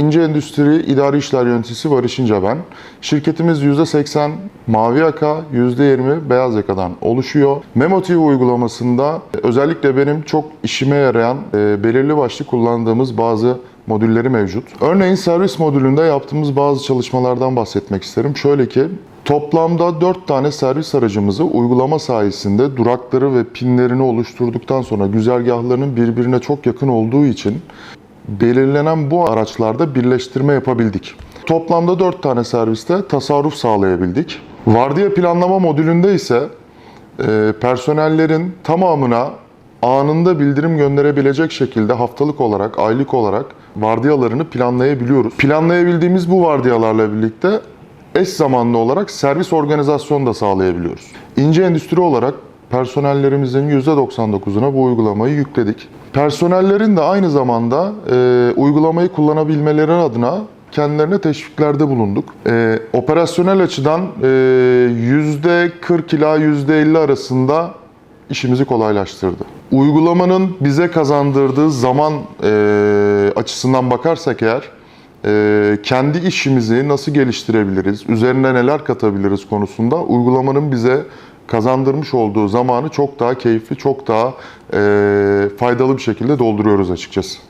İnce Endüstri İdari İşler Yöneticisi Barış İnce ben. Şirketimiz %80 mavi yaka, %20 beyaz yakadan oluşuyor. Memo TV uygulamasında özellikle benim çok işime yarayan e, belirli başlı kullandığımız bazı modülleri mevcut. Örneğin servis modülünde yaptığımız bazı çalışmalardan bahsetmek isterim. Şöyle ki Toplamda 4 tane servis aracımızı uygulama sayesinde durakları ve pinlerini oluşturduktan sonra güzergahlarının birbirine çok yakın olduğu için belirlenen bu araçlarda birleştirme yapabildik. Toplamda 4 tane serviste tasarruf sağlayabildik. Vardiya planlama modülünde ise e, personellerin tamamına anında bildirim gönderebilecek şekilde haftalık olarak, aylık olarak vardiyalarını planlayabiliyoruz. Planlayabildiğimiz bu vardiyalarla birlikte eş zamanlı olarak servis organizasyonu da sağlayabiliyoruz. İnce endüstri olarak personellerimizin %99'una bu uygulamayı yükledik. Personellerin de aynı zamanda e, uygulamayı kullanabilmeleri adına kendilerine teşviklerde bulunduk. E, operasyonel açıdan e, %40 ila %50 arasında işimizi kolaylaştırdı. Uygulamanın bize kazandırdığı zaman e, açısından bakarsak eğer, e, kendi işimizi nasıl geliştirebiliriz, üzerine neler katabiliriz konusunda uygulamanın bize kazandırmış olduğu zamanı çok daha keyifli, çok daha e, faydalı bir şekilde dolduruyoruz açıkçası.